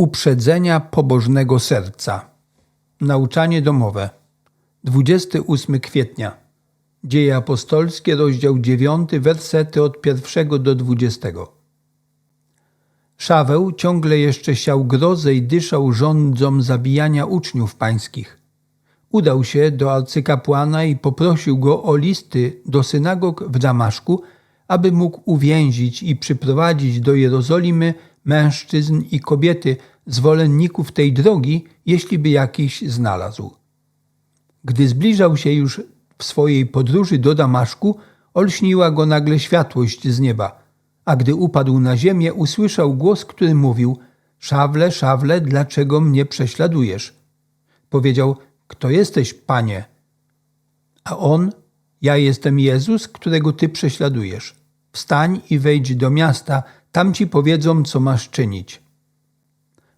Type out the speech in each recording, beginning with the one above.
uprzedzenia pobożnego serca. Nauczanie domowe. 28 kwietnia. Dzieje apostolskie, rozdział 9, wersety od 1 do 20. Szaweł ciągle jeszcze siał grozę i dyszał rządzom zabijania uczniów pańskich. Udał się do arcykapłana i poprosił go o listy do synagog w Damaszku, aby mógł uwięzić i przyprowadzić do Jerozolimy mężczyzn i kobiety, zwolenników tej drogi, jeśli by jakiś znalazł. Gdy zbliżał się już w swojej podróży do Damaszku, olśniła go nagle światłość z nieba, a gdy upadł na ziemię, usłyszał głos, który mówił: Szawle, szawle, dlaczego mnie prześladujesz? Powiedział: Kto jesteś, panie? A on: Ja jestem Jezus, którego ty prześladujesz. Wstań i wejdź do miasta, tam ci powiedzą, co masz czynić.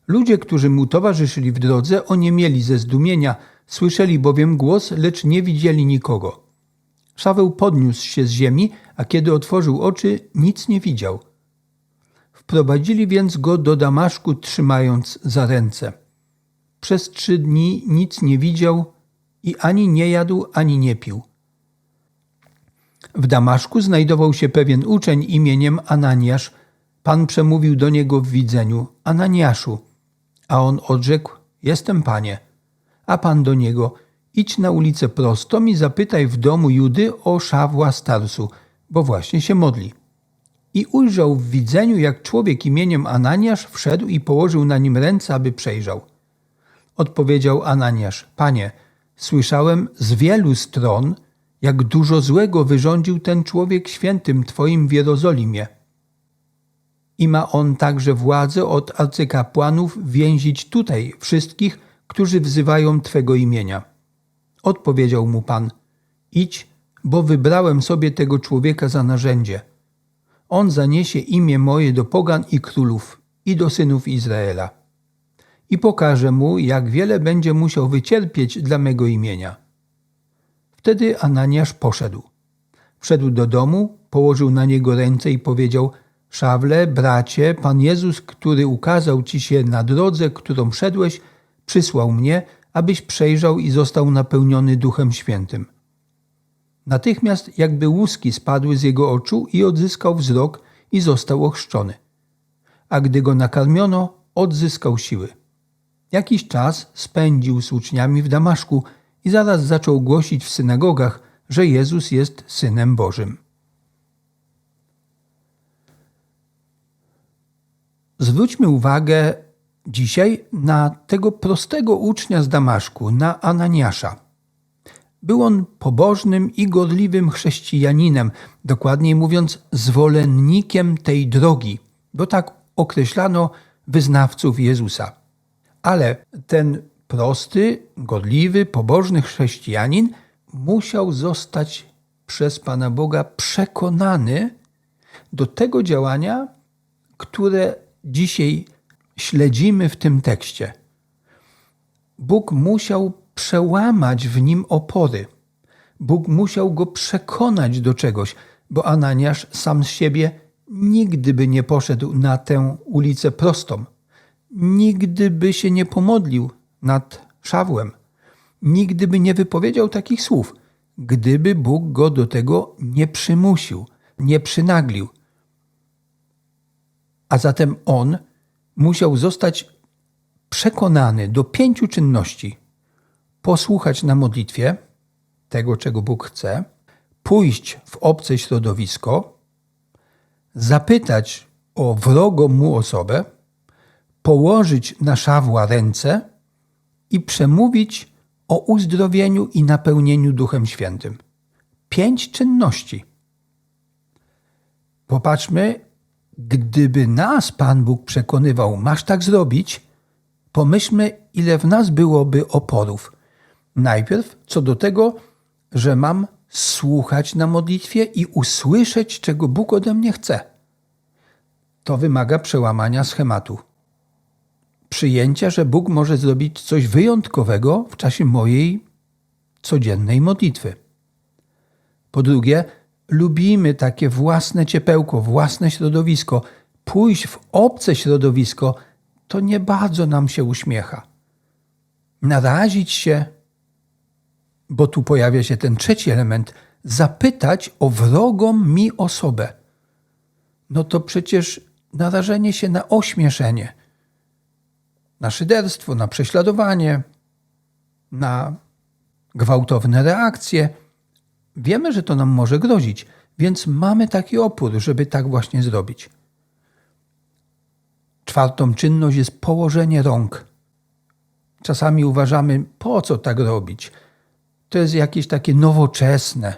Ludzie, którzy mu towarzyszyli w drodze, oniemieli ze zdumienia, słyszeli bowiem głos, lecz nie widzieli nikogo. Szaweł podniósł się z ziemi, a kiedy otworzył oczy, nic nie widział. Wprowadzili więc go do Damaszku, trzymając za ręce. Przez trzy dni nic nie widział i ani nie jadł, ani nie pił. W Damaszku znajdował się pewien uczeń imieniem Ananiasz. Pan przemówił do niego w widzeniu: Ananiaszu. A on odrzekł: Jestem panie. A pan do niego: Idź na ulicę prostą i zapytaj w domu Judy o Szawła Starsu, bo właśnie się modli. I ujrzał w widzeniu, jak człowiek imieniem Ananiasz wszedł i położył na nim ręce, aby przejrzał. Odpowiedział Ananiasz: Panie, słyszałem z wielu stron, jak dużo złego wyrządził ten człowiek świętym Twoim w Jerozolimie. I ma on także władzę od arcykapłanów więzić tutaj wszystkich, którzy wzywają Twego imienia. Odpowiedział mu Pan: Idź, bo wybrałem sobie tego człowieka za narzędzie. On zaniesie imię moje do pogan i królów i do synów Izraela. I pokażę mu, jak wiele będzie musiał wycierpieć dla mego imienia. Wtedy Ananiasz poszedł. Wszedł do domu, położył na niego ręce i powiedział: Szawle, bracie, Pan Jezus, który ukazał ci się na drodze, którą szedłeś, przysłał mnie, abyś przejrzał i został napełniony Duchem Świętym. Natychmiast jakby łuski spadły z jego oczu i odzyskał wzrok i został ochrzczony. A gdy go nakarmiono, odzyskał siły. Jakiś czas spędził z uczniami w Damaszku i zaraz zaczął głosić w synagogach, że Jezus jest Synem Bożym. Zwróćmy uwagę dzisiaj na tego prostego ucznia z Damaszku, na Ananiasza. Był on pobożnym i godliwym chrześcijaninem, dokładniej mówiąc, zwolennikiem tej drogi, bo tak określano wyznawców Jezusa. Ale ten prosty, godliwy, pobożny chrześcijanin musiał zostać przez Pana Boga przekonany do tego działania, które dzisiaj śledzimy w tym tekście. Bóg musiał przełamać w nim opory. Bóg musiał go przekonać do czegoś, bo Ananiasz sam z siebie nigdy by nie poszedł na tę ulicę prostą. Nigdy by się nie pomodlił nad Szawłem. Nigdy by nie wypowiedział takich słów, gdyby Bóg go do tego nie przymusił, nie przynaglił. A zatem on musiał zostać przekonany do pięciu czynności: posłuchać na modlitwie tego, czego Bóg chce, pójść w obce środowisko, zapytać o wrogą mu osobę, położyć na szawła ręce i przemówić o uzdrowieniu i napełnieniu Duchem Świętym. Pięć czynności. Popatrzmy, gdyby nas Pan Bóg przekonywał, masz tak zrobić, pomyślmy, ile w nas byłoby oporów. Najpierw co do tego, że mam słuchać na modlitwie i usłyszeć, czego Bóg ode mnie chce. To wymaga przełamania schematu. Przyjęcia, że Bóg może zrobić coś wyjątkowego w czasie mojej codziennej modlitwy. Po drugie, lubimy takie własne ciepełko, własne środowisko. Pójść w obce środowisko to nie bardzo nam się uśmiecha. Narazić się, bo tu pojawia się ten trzeci element, zapytać o wrogą mi osobę. No to przecież narażenie się na ośmieszenie, na szyderstwo, na prześladowanie, na gwałtowne reakcje. Wiemy, że to nam może grozić, więc mamy taki opór, żeby tak właśnie zrobić. Czwartą czynność jest położenie rąk. Czasami uważamy, po co tak robić? To jest jakieś takie nowoczesne.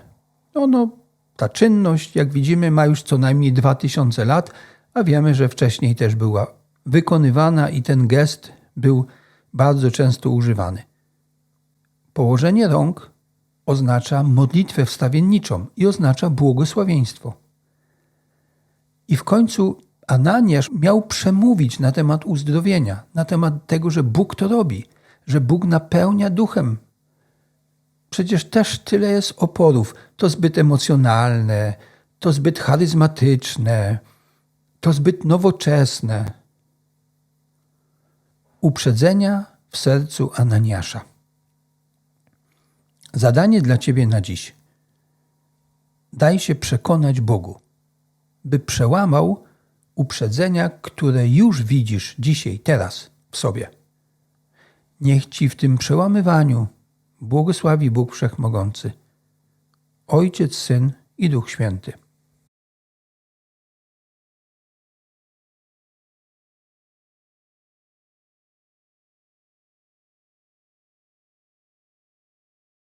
No, no, ta czynność, jak widzimy, ma już co najmniej 2000 lat, a wiemy, że wcześniej też była wykonywana i ten gest był bardzo często używany. Położenie rąk oznacza modlitwę wstawienniczą i oznacza błogosławieństwo. I w końcu Ananiasz miał przemówić na temat uzdrowienia, na temat tego, że Bóg to robi, że Bóg napełnia duchem. Przecież też tyle jest oporów. To zbyt emocjonalne, to zbyt charyzmatyczne, to zbyt nowoczesne. Uprzedzenia w sercu Ananiasza. Zadanie dla Ciebie na dziś. Daj się przekonać Bogu, by przełamał uprzedzenia, które już widzisz dzisiaj, teraz w sobie. Niech Ci w tym przełamywaniu błogosławi Bóg Wszechmogący, Ojciec, Syn i Duch Święty.